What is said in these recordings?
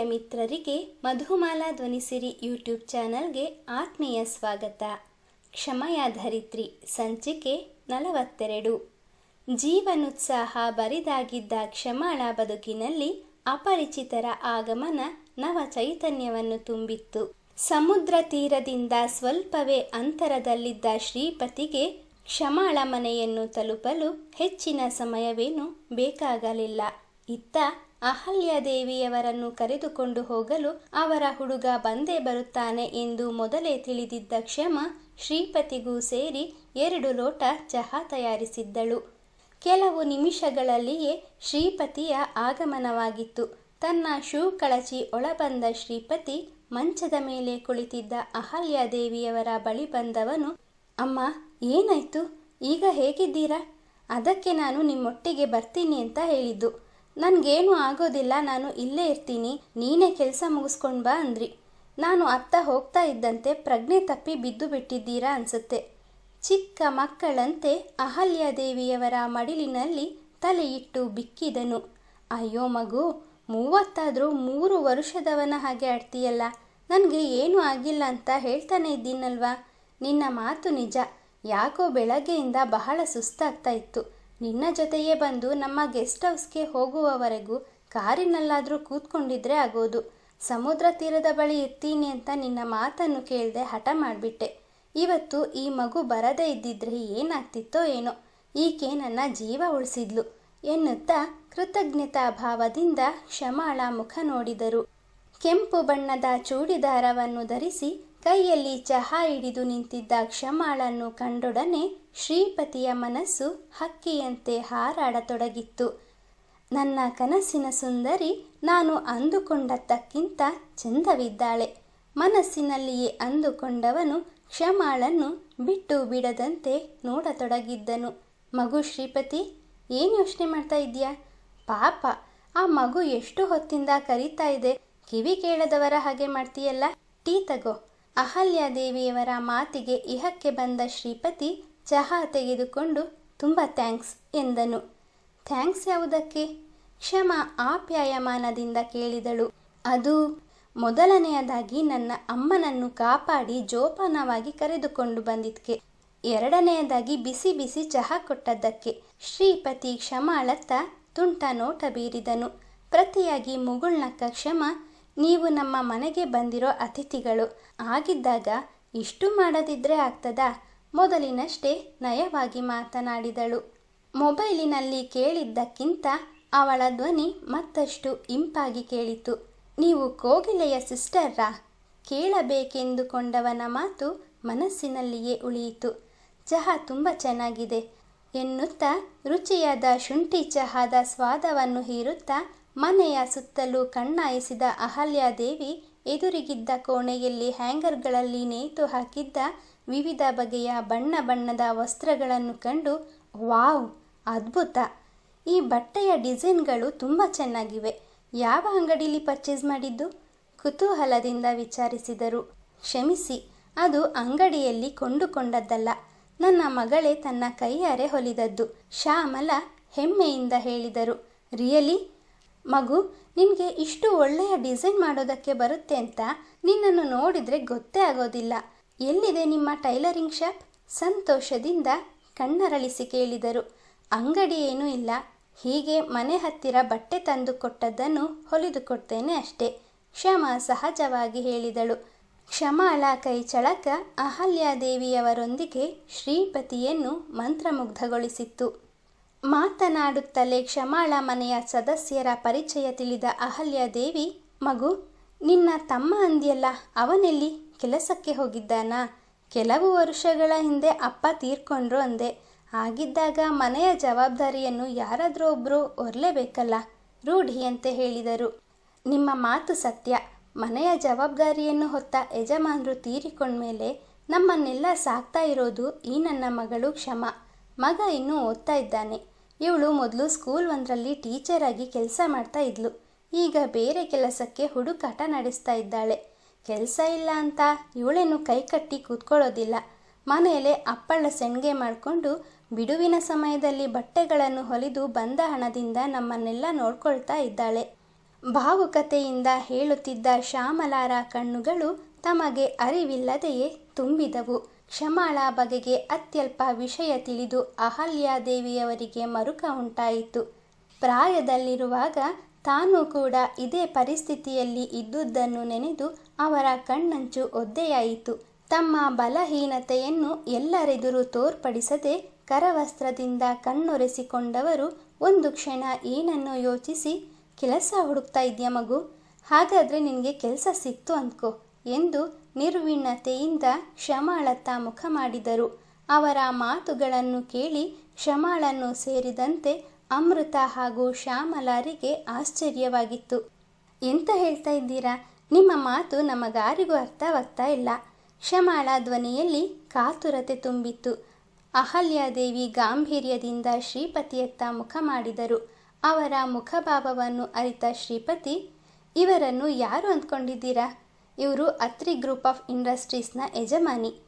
ಪ್ರಿಯ ಮಿತ್ರರಿಗೆ ಮಧುಮಾಲಾ ಧ್ವನಿಸಿರಿ ಯೂಟ್ಯೂಬ್ ಚಾನಲ್ಗೆ ಆತ್ಮೀಯ ಸ್ವಾಗತ. ಕ್ಷಮಯ ಧರಿತ್ರಿ ಸಂಚಿಕೆ ನಲವತ್ತೆರಡು. ಜೀವನುತ್ಸಾಹ ಬರಿದಾಗಿದ್ದ ಕ್ಷಮಾಳ ಬದುಕಿನಲ್ಲಿ ಅಪರಿಚಿತರ ಆಗಮನ ನವ ಚೈತನ್ಯವನ್ನು ತುಂಬಿತ್ತು. ಸಮುದ್ರ ತೀರದಿಂದ ಸ್ವಲ್ಪವೇ ಅಂತರದಲ್ಲಿದ್ದ ಶ್ರೀಪತಿಗೆ ಕ್ಷಮಾಳ ಮನೆಯನ್ನು ತಲುಪಲು ಹೆಚ್ಚಿನ ಸಮಯವೇನು ಬೇಕಾಗಲಿಲ್ಲ. ಇತ್ತ ಅಹಲ್ಯಾದೇವಿಯವರನ್ನು ಕರೆದುಕೊಂಡು ಹೋಗಲು ಅವರ ಹುಡುಗ ಬಂದೇ ಬರುತ್ತಾನೆ ಎಂದು ಮೊದಲೇ ತಿಳಿದಿದ್ದ ಕ್ಷಮ ಶ್ರೀಪತಿಗೂ ಸೇರಿ ಎರಡು ಲೋಟ ಚಹಾ ತಯಾರಿಸಿದ್ದಳು. ಕೆಲವು ನಿಮಿಷಗಳಲ್ಲಿಯೇ ಶ್ರೀಪತಿಯ ಆಗಮನವಾಗಿತ್ತು. ತನ್ನ ಶೂ ಕಳಚಿ ಒಳಬಂದ ಶ್ರೀಪತಿ ಮಂಚದ ಮೇಲೆ ಕುಳಿತಿದ್ದ ಅಹಲ್ಯಾದೇವಿಯವರ ಬಳಿ ಬಂದವನು, ಅಮ್ಮ, ಏನಾಯ್ತು? ಈಗ ಹೇಗಿದ್ದೀರಾ? ಅದಕ್ಕೆ ನಾನು ನಿಮ್ಮೊಟ್ಟಿಗೆ ಬರ್ತೀನಿ ಅಂತ ಹೇಳಿದ್ದು. ನನಗೇನು ಆಗೋದಿಲ್ಲ, ನಾನು ಇಲ್ಲೇ ಇರ್ತೀನಿ, ನೀನೇ ಕೆಲಸ ಮುಗಿಸ್ಕೊಂಡು ಬಾ ಅಂದ್ರಿ. ನಾನು ಅತ್ತ ಹೋಗ್ತಾ ಇದ್ದಂತೆ ಪ್ರಜ್ಞೆ ತಪ್ಪಿ ಬಿದ್ದು ಬಿಟ್ಟಿದ್ದೀರಾ ಅನ್ಸುತ್ತೆ. ಚಿಕ್ಕ ಮಕ್ಕಳಂತೆ ಅಹಲ್ಯಾದೇವಿಯವರ ಮಡಿಲಿನಲ್ಲಿ ತಲೆಯಿಟ್ಟು ಬಿಕ್ಕಿದನು. ಅಯ್ಯೋ ಮಗು, ಮೂವತ್ತಾದರೂ ಮೂರು ವರ್ಷದವನ ಹಾಗೆ ಆಡ್ತೀಯಲ್ಲ, ನನಗೆ ಏನೂ ಆಗಿಲ್ಲ ಅಂತ ಹೇಳ್ತಾನೆ ಇದ್ದೀನಲ್ವಾ? ನಿನ್ನ ಮಾತು ನಿಜ. ಯಾಕೋ ಬೆಳಗ್ಗೆಯಿಂದ ಬಹಳ ಸುಸ್ತಾಗ್ತಾ ಇತ್ತು. ನಿನ್ನ ಜೊತೆಯೇ ಬಂದು ನಮ್ಮ ಗೆಸ್ಟ್ ಹೌಸ್ಗೆ ಹೋಗುವವರೆಗೂ ಕಾರಿನಲ್ಲಾದರೂ ಕೂತ್ಕೊಂಡಿದ್ರೆ ಆಗೋದು. ಸಮುದ್ರ ತೀರದ ಬಳಿ ಇರ್ತೀನಿ ಅಂತ ನಿನ್ನ ಮಾತನ್ನು ಕೇಳದೆ ಹಠ ಮಾಡಿಬಿಟ್ಟೆ. ಇವತ್ತು ಈ ಮಗು ಬರದೇ ಇದ್ದಿದ್ರೆ ಏನಾಗ್ತಿತ್ತೋ ಏನೋ. ಈಕೆ ನನ್ನ ಜೀವ ಉಳಿಸಿದ್ಲು ಎನ್ನುತ್ತಾ ಕೃತಜ್ಞತಾ ಭಾವದಿಂದ ಕ್ಷಮಾಳ ಮುಖ ನೋಡಿದರು. ಕೆಂಪು ಬಣ್ಣದ ಚೂಡಿದಾರವನ್ನು ಧರಿಸಿ ಕೈಯಲ್ಲಿ ಚಹಾ ಹಿಡಿದು ನಿಂತಿದ್ದ ಕ್ಷಮಾಳನ್ನು ಕಂಡೊಡನೆ ಶ್ರೀಪತಿಯ ಮನಸ್ಸು ಹಕ್ಕಿಯಂತೆ ಹಾರಾಡತೊಡಗಿತ್ತು. ನನ್ನ ಕನಸಿನ ಸುಂದರಿ ನಾನು ಅಂದುಕೊಂಡದ್ದಕ್ಕಿಂತ ಚಂದವಿದ್ದಾಳೆ. ಮನಸ್ಸಿನಲ್ಲಿಯೇ ಅಂದುಕೊಂಡವನು ಕ್ಷಮಾಳನ್ನು ಬಿಟ್ಟು ಬಿಡದಂತೆ ನೋಡತೊಡಗಿದ್ದನು. ಮಗು ಶ್ರೀಪತಿ, ಏನು ಯೋಚನೆ ಮಾಡ್ತಾ ಇದೆಯಾ ಪಾಪ, ಆ ಮಗು ಎಷ್ಟು ಹೊತ್ತಿಂದ ಕರೀತಾ ಇದೆ? ಕಿವಿ ಕೇಳದವರ ಹಾಗೆ ಮಾಡ್ತೀಯಲ್ಲ? ಟೀ ತಗೋ. ಅಹಲ್ಯಾದೇವಿಯವರ ಮಾತಿಗೆ ಇಹಕ್ಕೆ ಬಂದ ಶ್ರೀಪತಿ ಚಹಾ ತೆಗೆದುಕೊಂಡು, ತುಂಬ ಥ್ಯಾಂಕ್ಸ್, ಎಂದನು. ಥ್ಯಾಂಕ್ಸ್ ಯಾವುದಕ್ಕೆ? ಕ್ಷಮ ಆಪ್ಯಾಯಮಾನದಿಂದ ಕೇಳಿದಳು. ಅದು ಮೊದಲನೆಯದಾಗಿ ನನ್ನ ಅಮ್ಮನನ್ನು ಕಾಪಾಡಿ ಜೋಪಾನವಾಗಿ ಕರೆದುಕೊಂಡು ಬಂದಿದ್ದಕ್ಕೆ ಎರಡನೆಯದಾಗಿ ಬಿಸಿ ಬಿಸಿ ಚಹಾ ಕೊಟ್ಟದ್ದಕ್ಕೆ. ಶ್ರೀಪತಿ ಕ್ಷಮಾಳತ್ತ ತುಂಟ ನೋಟ ಬೀರಿದನು. ಪ್ರತಿಯಾಗಿ ಮುಗುಳ್ನಕ್ಕ ಕ್ಷಮ ನೀವು ನಮ್ಮ ಮನೆಗೆ ಬಂದಿರೋ ಅತಿಥಿಗಳು ಆಗಿದ್ದಾಗ ಇಷ್ಟು ಮಾಡದಿದ್ರೆ ಆಗ್ತದಾ? ಮೊದಲಿನಷ್ಟೇ ನಯವಾಗಿ ಮಾತನಾಡಿದಳು. ಮೊಬೈಲಿನಲ್ಲಿ ಕೇಳಿದ್ದಕ್ಕಿಂತ ಅವಳ ಧ್ವನಿ ಮತ್ತಷ್ಟು ಇಂಪಾಗಿ ಕೇಳಿತು. ನೀವು ಕೋಗಿಲೆಯ ಸಿಸ್ಟರ್ರಾ? ಕೇಳಬೇಕೆಂದುಕೊಂಡವನ ಮಾತು ಮನಸ್ಸಿನಲ್ಲಿಯೇ ಉಳಿಯಿತು. ಚಹಾ ತುಂಬ ಚೆನ್ನಾಗಿದೆ ಎನ್ನುತ್ತಾ ರುಚಿಯಾದ ಶುಂಠಿ ಚಹಾದ ಸ್ವಾದವನ್ನು ಹೀರುತ್ತಾ ಮನೆಯ ಸುತ್ತಲೂ ಕಣ್ಣಾಯಿಸಿದ ಅಹಲ್ಯಾದೇವಿ ಎದುರಿಗಿದ್ದ ಕೋಣೆಯಲ್ಲಿ ಹ್ಯಾಂಗರ್ಗಳಲ್ಲಿ ನೇತು ಹಾಕಿದ್ದ ವಿವಿಧ ಬಗೆಯ ಬಣ್ಣ ಬಣ್ಣದ ವಸ್ತ್ರಗಳನ್ನು ಕಂಡು, ವಾವ್, ಅದ್ಭುತ! ಈ ಬಟ್ಟೆಯ ಡಿಸೈನ್ಗಳು ತುಂಬ ಚೆನ್ನಾಗಿವೆ. ಯಾವ ಅಂಗಡಿಲಿ ಪರ್ಚೇಸ್ ಮಾಡಿದ್ದು? ಕುತೂಹಲದಿಂದ ವಿಚಾರಿಸಿದರು. ಕ್ಷಮಿಸಿ, ಅದು ಅಂಗಡಿಯಲ್ಲಿ ಕೊಂಡುಕೊಂಡದ್ದಲ್ಲ. ನನ್ನ ಮಗಳೇ ತನ್ನ ಕೈಯಾರೆ ಹೊಲಿದದ್ದು. ಶ್ಯಾಮಲ ಹೆಮ್ಮೆಯಿಂದ ಹೇಳಿದರು. ರಿಯಲಿ? ಮಗು, ನಿನಗೆ ಇಷ್ಟು ಒಳ್ಳೆಯ ಡಿಸೈನ್ ಮಾಡೋದಕ್ಕೆ ಬರುತ್ತೆ ಅಂತ ನಿನ್ನನ್ನು ನೋಡಿದರೆ ಗೊತ್ತೇ ಆಗೋದಿಲ್ಲ. ಎಲ್ಲಿದೆ ನಿಮ್ಮ ಟೈಲರಿಂಗ್ ಶಾಪ್? ಸಂತೋಷದಿಂದ ಕಣ್ಣರಳಿಸಿ ಕೇಳಿದರು. ಅಂಗಡಿ ಏನೂ ಇಲ್ಲ. ಹೀಗೆ ಮನೆ ಹತ್ತಿರ ಬಟ್ಟೆ ತಂದು ಕೊಟ್ಟದ್ದನ್ನು ಹೊಲಿದು ಕೊಡ್ತೇನೆ ಅಷ್ಟೇ, ಕ್ಷಮ ಸಹಜವಾಗಿ ಹೇಳಿದಳು. ಕ್ಷಮಾಳ ಕೈ ಚಳಕ ಅಹಲ್ಯಾದೇವಿಯವರೊಂದಿಗೆ ಶ್ರೀಪತಿಯನ್ನು ಮಂತ್ರಮುಗ್ಧಗೊಳಿಸಿತ್ತು. ಮಾತನಾಡುತ್ತಲೇ ಕ್ಷಮಾಳ ಮನೆಯ ಸದಸ್ಯರ ಪರಿಚಯ ತಿಳಿದ ಅಹಲ್ಯಾದೇವಿ ಮಗು, ನಿನ್ನ ತಮ್ಮ ಅಂದ್ಯಲ್ಲ, ಅವನೆಲ್ಲಿ ಕೆಲಸಕ್ಕೆ ಹೋಗಿದ್ದಾನಾ? ಕೆಲವು ವರ್ಷಗಳ ಹಿಂದೆ ಅಪ್ಪ ತೀರ್ಕೊಂಡ್ರು ಅಂದೆ. ಆಗಿದ್ದಾಗ ಮನೆಯ ಜವಾಬ್ದಾರಿಯನ್ನು ಯಾರಾದರೂ ಒಬ್ಬರು ಹೊರಲೇಬೇಕಲ್ಲ ರೂಢಿಯಂತೆ ಹೇಳಿದರು. ನಿಮ್ಮ ಮಾತು ಸತ್ಯ. ಮನೆಯ ಜವಾಬ್ದಾರಿಯನ್ನು ಹೊತ್ತ ಯಜಮಾನರು ತೀರಿಕೊಂಡ್ಮೇಲೆ ನಮ್ಮನ್ನೆಲ್ಲ ಸಾಕ್ತಾ ಇರೋದು ಈ ನನ್ನ ಮಗಳು ಕ್ಷಮ. ಮಗ ಇನ್ನೂ ಓದ್ತಾ ಇದ್ದಾನೆ. ಇವಳು ಮೊದಲು ಸ್ಕೂಲ್ ಒಂದರಲ್ಲಿ ಟೀಚರ್ ಆಗಿ ಕೆಲಸ ಮಾಡ್ತಾ ಇದ್ಲು. ಈಗ ಬೇರೆ ಕೆಲಸಕ್ಕೆ ಹುಡುಕಾಟ ನಡೆಸ್ತಾ ಇದ್ದಾಳೆ. ಕೆಲಸ ಇಲ್ಲ ಅಂತ ಇವಳೇನು ಕೈಕಟ್ಟಿ ಕೂತ್ಕೊಳ್ಳೋದಿಲ್ಲ. ಮನೆಯಲ್ಲೇ ಅಪ್ಪಳ ಸೆಣ್ಗೆ ಮಾಡಿಕೊಂಡು ಬಿಡುವಿನ ಸಮಯದಲ್ಲಿ ಬಟ್ಟೆಗಳನ್ನು ಹೊಲಿದು ಬಂದ ಹಣದಿಂದ ನಮ್ಮನ್ನೆಲ್ಲ ನೋಡ್ಕೊಳ್ತಾ ಇದ್ದಾಳೆ. ಭಾವುಕತೆಯಿಂದ ಹೇಳುತ್ತಿದ್ದ ಶ್ಯಾಮಲಾರ ಕಣ್ಣುಗಳು ತಮಗೆ ಅರಿವಿಲ್ಲದೆಯೇ ತುಂಬಿದವು. ಕ್ಷಮಾಳ ಬಗೆಗೆ ಅತ್ಯಲ್ಪ ವಿಷಯ ತಿಳಿದು ಅಹಲ್ಯಾದೇವಿಯವರಿಗೆ ಮರುಕ ಉಂಟಾಯಿತು. ಪ್ರಾಯದಲ್ಲಿರುವಾಗ ತಾನೂ ಕೂಡ ಇದೇ ಪರಿಸ್ಥಿತಿಯಲ್ಲಿ ಇದ್ದುದನ್ನು ನೆನೆದು ಅವರ ಕಣ್ಣಂಚು ಒದ್ದೆಯಾಯಿತು. ತಮ್ಮ ಬಲಹೀನತೆಯನ್ನು ಎಲ್ಲರೆದುರು ತೋರ್ಪಡಿಸದೆ ಕರವಸ್ತ್ರದಿಂದ ಕಣ್ಣೊರೆಸಿಕೊಂಡವರು ಒಂದು ಕ್ಷಣ ಏನನ್ನೋ ಯೋಚಿಸಿ, ಕೆಲಸ ಹುಡುಕ್ತಾ ಇದೆಯಾ ಮಗು? ಹಾಗಾದರೆ ನಿನಗೆ ಕೆಲಸ ಸಿಕ್ತು ಅಂದ್ಕೋ. ಎಂದು ನಿರ್ವಿಣ್ಣತೆಯಿಂದ ಕ್ಷಮಾಳತ್ತ ಮುಖ ಮಾಡಿದರು. ಅವರ ಮಾತುಗಳನ್ನು ಕೇಳಿ ಕ್ಷಮಾಳನ್ನು ಸೇರಿದಂತೆ ಅಮೃತ ಹಾಗೂ ಶ್ಯಾಮಲಾರಿಗೆ ಆಶ್ಚರ್ಯವಾಗಿತ್ತು. ಎಂತ ಹೇಳ್ತಾ ಇದ್ದೀರಾ? ನಿಮ್ಮ ಮಾತು ನಮಗಾರಿಗೂ ಅರ್ಥವಾಗ್ತಾ ಇಲ್ಲ. ಕ್ಷಮಾಳ ಧ್ವನಿಯಲ್ಲಿ ಕಾತುರತೆ ತುಂಬಿತ್ತು. ಅಹಲ್ಯಾದೇವಿ ಗಾಂಭೀರ್ಯದಿಂದ ಶ್ರೀಪತಿಯತ್ತ ಮುಖ ಮಾಡಿದರು. ಅವರ ಮುಖಭಾವವನ್ನು ಅರಿತ ಶ್ರೀಪತಿ, ಇವರನ್ನು ಯಾರು ಅಂದ್ಕೊಂಡಿದ್ದೀರಾ? ಇವರು ಅತ್ರಿ ಗ್ರೂಪ್ ಆಫ್ ಇಂಡಸ್ಟ್ರೀಸ್ನ ಯಜಮಾನಿ.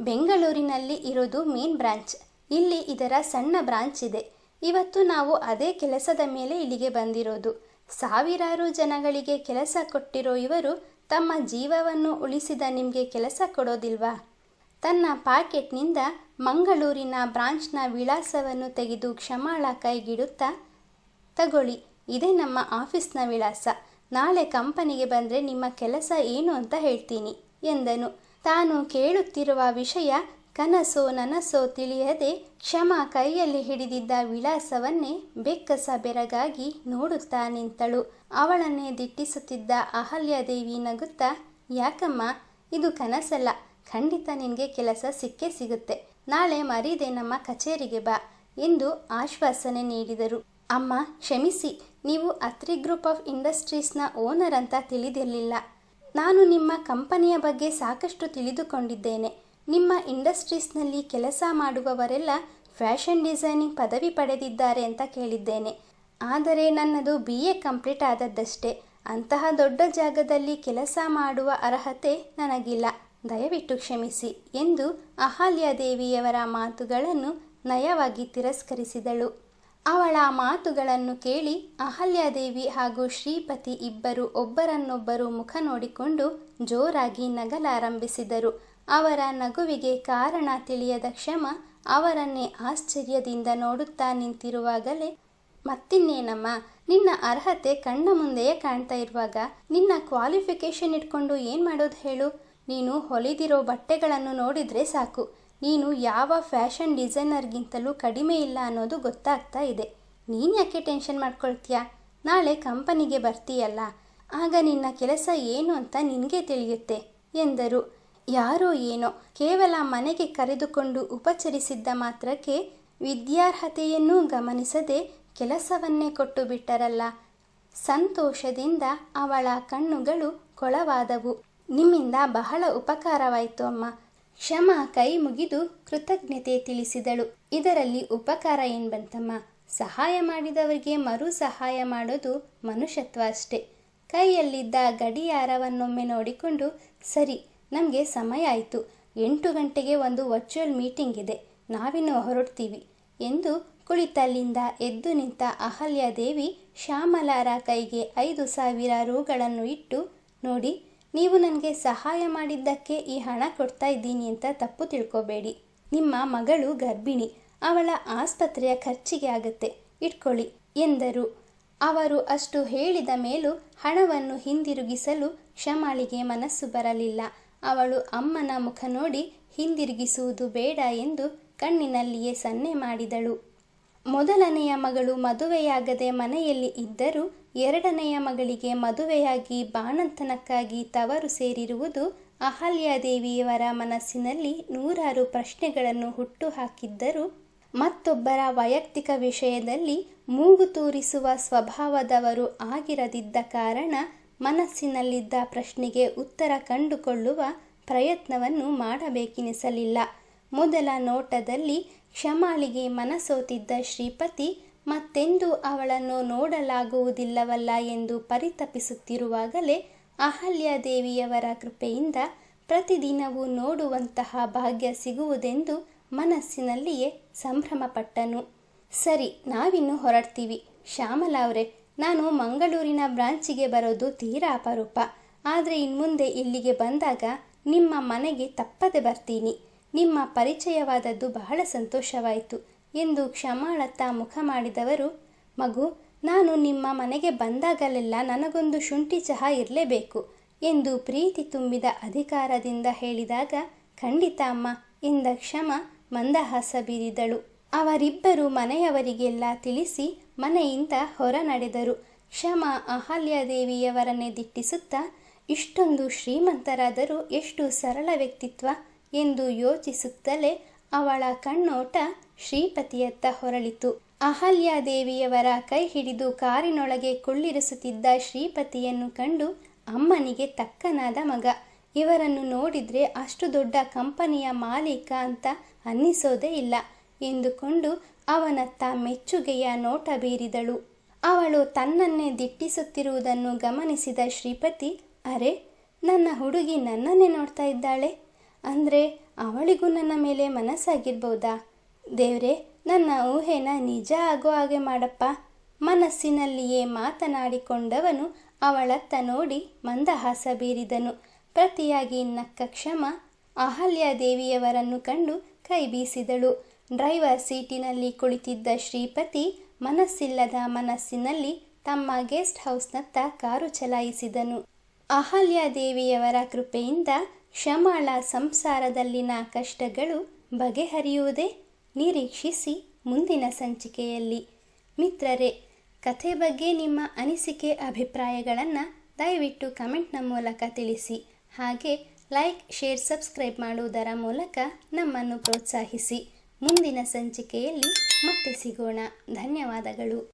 ಬೆಂಗಳೂರಿನಲ್ಲಿ ಇರೋದು ಮೇನ್ ಬ್ರಾಂಚ್. ಇಲ್ಲಿ ಇದರ ಸಣ್ಣ ಬ್ರಾಂಚ್ ಇದೆ. ಇವತ್ತು ನಾವು ಅದೇ ಕೆಲಸದ ಮೇಲೆ ಇಲ್ಲಿಗೆ ಬಂದಿರೋದು. ಸಾವಿರಾರು ಜನಗಳಿಗೆ ಕೆಲಸ ಕೊಟ್ಟಿರೋ ಇವರು ತಮ್ಮ ಜೀವವನ್ನು ಉಳಿಸಿದ ನಿಮಗೆ ಕೆಲಸ ಕೊಡೋದಿಲ್ವಾ? ತನ್ನ ಪಾಕೆಟ್ನಿಂದ ಮಂಗಳೂರಿನ ಬ್ರಾಂಚ್ನ ವಿಳಾಸವನ್ನು ತೆಗೆದು ಕ್ಷಮಾಳ ಕೈಗಿಡುತ್ತಾ ತಗೊಳ್ಳಿ. ಇದೇ ನಮ್ಮ ಆಫೀಸ್ನ ವಿಳಾಸ. ನಾಳೆ ಕಂಪನಿಗೆ ಬಂದರೆ ನಿಮ್ಮ ಕೆಲಸ ಏನು ಅಂತ ಹೇಳ್ತೀನಿ, ಎಂದನು. ತಾನು ಕೇಳುತ್ತಿರುವ ವಿಷಯ ಕನಸೋ ನನಸೋ ತಿಳಿಯದೆ ಕ್ಷಮ ಕೈಯಲ್ಲಿ ಹಿಡಿದಿದ್ದ ವಿಳಾಸವನ್ನೇ ಬೆಕ್ಕಸ ಬೆರಗಾಗಿ ನೋಡುತ್ತಾ ನಿಂತಳು. ಅವಳನ್ನೇ ದಿಟ್ಟಿಸುತ್ತಿದ್ದ ಅಹಲ್ಯಾದೇವಿ ನಗುತ್ತಾ, ಯಾಕಮ್ಮ, ಇದು ಕನಸಲ್ಲ, ಖಂಡಿತ ನಿನಗೆ ಕೆಲಸ ಸಿಕ್ಕೇ ಸಿಗುತ್ತೆ. ನಾಳೆ ಮರೀದೆ ನಮ್ಮ ಕಚೇರಿಗೆ ಬಾ, ಎಂದು ಆಶ್ವಾಸನೆ ನೀಡಿದರು. ಅಮ್ಮ, ಕ್ಷಮಿಸಿ. ನೀವು ಅತ್ರಿ ಗ್ರೂಪ್ ಆಫ್ ಇಂಡಸ್ಟ್ರೀಸ್ನ ಓನರ್ ಅಂತ ತಿಳಿದಿರಲಿಲ್ಲ. ನಾನು ನಿಮ್ಮ ಕಂಪನಿಯ ಬಗ್ಗೆ ಸಾಕಷ್ಟು ತಿಳಿದುಕೊಂಡಿದ್ದೇನೆ. ನಿಮ್ಮ ಇಂಡಸ್ಟ್ರೀಸ್ನಲ್ಲಿ ಕೆಲಸ ಮಾಡುವವರೆಲ್ಲ ಫ್ಯಾಷನ್ ಡಿಸೈನಿಂಗ್ ಪದವಿ ಪಡೆದಿದ್ದಾರೆ ಅಂತ ಕೇಳಿದ್ದೇನೆ. ಆದರೆ ನನ್ನದು ಬಿ ಎ ಕಂಪ್ಲೀಟ್ ಆದದ್ದಷ್ಟೇ. ಅಂತಹ ದೊಡ್ಡ ಜಾಗದಲ್ಲಿ ಕೆಲಸ ಮಾಡುವ ಅರ್ಹತೆ ನನಗಿಲ್ಲ. ದಯವಿಟ್ಟು ಕ್ಷಮಿಸಿ ಎಂದು ಅಹಲ್ಯಾದೇವಿಯವರ ಮಾತುಗಳನ್ನು ನಯವಾಗಿ ತಿರಸ್ಕರಿಸಿದಳು. ಅವಳ ಮಾತುಗಳನ್ನು ಕೇಳಿ ಅಹಲ್ಯಾದೇವಿ ಹಾಗೂ ಶ್ರೀಪತಿ ಇಬ್ಬರು ಒಬ್ಬರನ್ನೊಬ್ಬರು ಮುಖ ನೋಡಿಕೊಂಡು ಜೋರಾಗಿ ನಗಲಾರಂಭಿಸಿದರು. ಅವರ ನಗುವಿಗೆ ಕಾರಣ ತಿಳಿಯದ ಕ್ಷಮ ಅವರನ್ನೇ ಆಶ್ಚರ್ಯದಿಂದ ನೋಡುತ್ತಾ ನಿಂತಿರುವಾಗಲೇ, ಮತ್ತಿನ್ನೇನಮ್ಮ, ನಿನ್ನ ಅರ್ಹತೆ ಕಣ್ಣ ಮುಂದೆಯೇ ಕಾಣ್ತಾ ಇರುವಾಗ ನಿನ್ನ ಕ್ವಾಲಿಫಿಕೇಷನ್ ಇಟ್ಕೊಂಡು ಏನು ಮಾಡೋದು ಹೇಳು? ನೀನು ಹೊಲಿದಿರೋ ಬಟ್ಟೆಗಳನ್ನು ನೋಡಿದರೆ ಸಾಕು. ನೀನು ಯಾವ ಫ್ಯಾಷನ್ ಡಿಸೈನರ್ಗಿಂತಲೂ ಕಡಿಮೆ ಇಲ್ಲ ಅನ್ನೋದು ಗೊತ್ತಾಗ್ತಾ ಇದೆ. ನೀನು ಯಾಕೆ ಟೆನ್ಷನ್ ಮಾಡ್ಕೊಳ್ತೀಯಾ? ನಾಳೆ ಕಂಪನಿಗೆ ಬರ್ತೀಯಲ್ಲ. ಆಗ ನಿನ್ನ ಕೆಲಸ ಏನು ಅಂತ ನಿನಗೆ ತಿಳಿಯುತ್ತೆ, ಎಂದರು. ಯಾರೋ ಏನೋ, ಕೇವಲ ಮನೆಗೆ ಕರೆದುಕೊಂಡು ಉಪಚರಿಸಿದ್ದ ಮಾತ್ರಕ್ಕೆ ವಿದ್ಯಾರ್ಹತೆಯನ್ನೂ ಗಮನಿಸದೆ ಕೆಲಸವನ್ನೇ ಕೊಟ್ಟು ಬಿಟ್ಟರಲ್ಲ. ಸಂತೋಷದಿಂದ ಅವಳ ಕಣ್ಣುಗಳು ಕೊಳವಾದವು. ನಿಮ್ಮಿಂದ ಬಹಳ ಉಪಕಾರವಾಯಿತು ಅಮ್ಮ. ಕ್ಷಮ ಕೈ ಮುಗಿದು ಕೃತಜ್ಞತೆ ತಿಳಿಸಿದಳು. ಇದರಲ್ಲಿ ಉಪಕಾರ ಏನ್ ಬಂತಮ್ಮ? ಸಹಾಯ ಮಾಡಿದವರಿಗೆ ಮರು ಸಹಾಯ ಮಾಡೋದು ಮನುಷ್ಯತ್ವ ಅಷ್ಟೇ. ಕೈಯಲ್ಲಿದ್ದ ಗಡಿಯಾರವನ್ನೊಮ್ಮೆ ನೋಡಿಕೊಂಡು, ಸರಿ, ನಮಗೆ ಸಮಯ ಆಯಿತು. ಎಂಟು ಗಂಟೆಗೆ ಒಂದು ವರ್ಚುವಲ್ ಮೀಟಿಂಗ್ ಇದೆ. ನಾವಿನ್ನು ಹೊರಡ್ತೀವಿ ಎಂದು ಕುಳಿತಲ್ಲಿಂದ ಎದ್ದು ನಿಂತ ಅಹಲ್ಯಾದೇವಿ ಶ್ಯಾಮಲಾರ ಕೈಗೆ ಐದು ಸಾವಿರ ರೂಗಳನ್ನು ಇಟ್ಟು ನೋಡಿ ನೀವು ನನಗೆ ಸಹಾಯ ಮಾಡಿದ್ದಕ್ಕೆ ಈ ಹಣ ಕೊಡ್ತಾ ಇದ್ದೀನಿ ಅಂತ ತಪ್ಪು ತಿಳ್ಕೋಬೇಡಿ. ನಿಮ್ಮ ಮಗಳು ಗರ್ಭಿಣಿ, ಅವಳ ಆಸ್ಪತ್ರೆಯ ಖರ್ಚಿಗೆ ಆಗುತ್ತೆ. ಇಟ್ಕೊಳ್ಳಿ, ಎಂದರು. ಅವರು ಅಷ್ಟು ಹೇಳಿದ ಮೇಲೂ ಹಣವನ್ನು ಹಿಂದಿರುಗಿಸಲು ಕ್ಷಮಾಳಿಗೆ ಮನಸ್ಸು ಬರಲಿಲ್ಲ. ಅವಳು ಅಮ್ಮನ ಮುಖ ನೋಡಿ ಹಿಂದಿರುಗಿಸುವುದು ಬೇಡ ಎಂದು ಕಣ್ಣಿನಲ್ಲಿಯೇ ಸನ್ನೆ ಮಾಡಿದಳು. ಮೊದಲನೆಯ ಮಗಳು ಮದುವೆಯಾಗದೆ ಮನೆಯಲ್ಲಿ ಇದ್ದರೂ ಎರಡನೆಯ ಮಗಳಿಗೆ ಮದುವೆಯಾಗಿ ಬಾಣಂತನಕ್ಕಾಗಿ ತವರು ಸೇರಿರುವುದು ಅಹಲ್ಯಾದೇವಿಯವರ ಮನಸ್ಸಿನಲ್ಲಿ ನೂರಾರು ಪ್ರಶ್ನೆಗಳನ್ನು ಹುಟ್ಟುಹಾಕಿದ್ದರೂ ಮತ್ತೊಬ್ಬರ ವೈಯಕ್ತಿಕ ವಿಷಯದಲ್ಲಿ ಮೂಗು ತೂರಿಸುವ ಸ್ವಭಾವದವರು ಆಗಿರದಿದ್ದ ಕಾರಣ ಮನಸ್ಸಿನಲ್ಲಿದ್ದ ಪ್ರಶ್ನೆಗೆ ಉತ್ತರ ಕಂಡುಕೊಳ್ಳುವ ಪ್ರಯತ್ನವನ್ನು ಮಾಡಬೇಕೆನಿಸಲಿಲ್ಲ. ಮೊದಲ ನೋಟದಲ್ಲಿ ಕ್ಷಮಾಳಿಗೆ ಮನಸೋತಿದ್ದ ಶ್ರೀಪತಿ ಮತ್ತೆಂದೂ ಅವಳನ್ನು ನೋಡಲಾಗುವುದಿಲ್ಲವಲ್ಲ ಎಂದು ಪರಿತಪಿಸುತ್ತಿರುವಾಗಲೇ ಅಹಲ್ಯಾದೇವಿಯವರ ಕೃಪೆಯಿಂದ ಪ್ರತಿದಿನವೂ ನೋಡುವಂತಹ ಭಾಗ್ಯ ಸಿಗುವುದೆಂದು ಮನಸ್ಸಿನಲ್ಲಿಯೇ ಸಂಭ್ರಮಪಟ್ಟನು. ಸರಿ, ನಾವಿನ್ನು ಹೊರಡ್ತೀವಿ. ಶ್ಯಾಮಲ ಅವರೇ, ನಾನು ಮಂಗಳೂರಿನ ಬ್ರಾಂಚಿಗೆ ಬರೋದು ತೀರಾ ಅಪರೂಪ. ಆದರೆ ಇನ್ಮುಂದೆ ಇಲ್ಲಿಗೆ ಬಂದಾಗ ನಿಮ್ಮ ಮನೆಗೆ ತಪ್ಪದೆ ಬರ್ತೀನಿ. ನಿಮ್ಮ ಪರಿಚಯವಾದದ್ದು ಬಹಳ ಸಂತೋಷವಾಯಿತು. ಎಂದು ಕ್ಷಮಾಳತ್ತ ಮುಖ ಮಾಡಿದವರು, ಮಗು, ನಾನು ನಿಮ್ಮ ಮನೆಗೆ ಬಂದಾಗಲೆಲ್ಲ ನನಗೊಂದು ಶುಂಠಿ ಚಹಾ ಇರಲೇಬೇಕು ಎಂದು ಪ್ರೀತಿ ತುಂಬಿದ ಅಧಿಕಾರದಿಂದ ಹೇಳಿದಾಗ, ಖಂಡಿತ ಅಮ್ಮ ಎಂದ ಕ್ಷಮ ಮಂದಹಾಸ ಬೀರಿದಳು. ಅವರಿಬ್ಬರು ಮನೆಯವರಿಗೆಲ್ಲ ತಿಳಿಸಿ ಮನೆಯಿಂದ ಹೊರ ನಡೆದರು ಕ್ಷಮ ಅಹಲ್ಯಾದೇವಿಯವರನ್ನೇ ದಿಟ್ಟಿಸುತ್ತಾ, ಇಷ್ಟೊಂದು ಶ್ರೀಮಂತರಾದರೂ ಎಷ್ಟು ಸರಳ ವ್ಯಕ್ತಿತ್ವ ಎಂದು ಯೋಚಿಸುತ್ತಲೇ ಅವಳ ಕಣ್ಣೋಟ ಶ್ರೀಪತಿಯತ್ತ ಹೊರಳಿತು. ಅಹಲ್ಯಾದೇವಿಯವರ ಕೈ ಹಿಡಿದು ಕಾರಿನೊಳಗೆ ಕುಳ್ಳಿರಿಸುತ್ತಿದ್ದ ಶ್ರೀಪತಿಯನ್ನು ಕಂಡು ಅಮ್ಮನಿಗೆ ತಕ್ಕನಾದ ಮಗ. ಇವರನ್ನು ನೋಡಿದ್ರೆ ಅಷ್ಟು ದೊಡ್ಡ ಕಂಪನಿಯ ಮಾಲೀಕ ಅಂತ ಅನ್ನಿಸೋದೇ ಇಲ್ಲ ಎಂದುಕೊಂಡು ಅವನತ್ತ ಮೆಚ್ಚುಗೆಯ ನೋಟ ಬೀರಿದಳು. ಅವಳು ತನ್ನನ್ನೇ ದಿಟ್ಟಿಸುತ್ತಿರುವುದನ್ನು ಗಮನಿಸಿದ ಶ್ರೀಪತಿ, ಅರೆ, ನನ್ನ ಹುಡುಗಿ ನನ್ನನ್ನೇ ನೋಡ್ತಾ ಇದ್ದಾಳೆ? ಅಂದರೆ ಅವಳಿಗೂ ನನ್ನ ಮೇಲೆ ಮನಸ್ಸಾಗಿರ್ಬೋದಾ ದೇವ್ರೆ, ನನ್ನ ಊಹೆನ ನಿಜ ಆಗೋ ಹಾಗೆ ಮಾಡಪ್ಪ. ಮನಸ್ಸಿನಲ್ಲಿಯೇ ಮಾತನಾಡಿಕೊಂಡವನು ಅವಳತ್ತ ನೋಡಿ ಮಂದಹಾಸ ಬೀರಿದನು. ಪ್ರತಿಯಾಗಿ ನಕ್ಕ ಕ್ಷಮ ಅಹಲ್ಯಾದೇವಿಯವರನ್ನು ಕಂಡು ಕೈ ಬೀಸಿದಳು. ಡ್ರೈವರ್ ಸೀಟಿನಲ್ಲಿ ಕುಳಿತಿದ್ದ ಶ್ರೀಪತಿ ಮನಸ್ಸಿಲ್ಲದ ಮನಸ್ಸಿನಲ್ಲಿ ತಮ್ಮ ಗೆಸ್ಟ್ ಹೌಸ್ನತ್ತ ಕಾರು ಚಲಾಯಿಸಿದನು. ಅಹಲ್ಯಾದೇವಿಯವರ ಕೃಪೆಯಿಂದ ಕ್ಷಮಾಳ ಸಂಸಾರದಲ್ಲಿನ ಕಷ್ಟಗಳು ಬಗೆಹರಿಯುವುದೇ? ನಿರೀಕ್ಷಿಸಿ ಮುಂದಿನ ಸಂಚಿಕೆಯಲ್ಲಿ. ಮಿತ್ರರೇ, ಕಥೆ ಬಗ್ಗೆ ನಿಮ್ಮ ಅನಿಸಿಕೆ ಅಭಿಪ್ರಾಯಗಳನ್ನು ದಯವಿಟ್ಟು ಕಮೆಂಟ್ನ ಮೂಲಕ ತಿಳಿಸಿ. ಹಾಗೆ ಲೈಕ್, ಶೇರ್, ಸಬ್ಸ್ಕ್ರೈಬ್ ಮಾಡುವುದರ ಮೂಲಕ ನಮ್ಮನ್ನು ಪ್ರೋತ್ಸಾಹಿಸಿ. ಮುಂದಿನ ಸಂಚಿಕೆಯಲ್ಲಿ ಮತ್ತೆ ಸಿಗೋಣ. ಧನ್ಯವಾದಗಳು.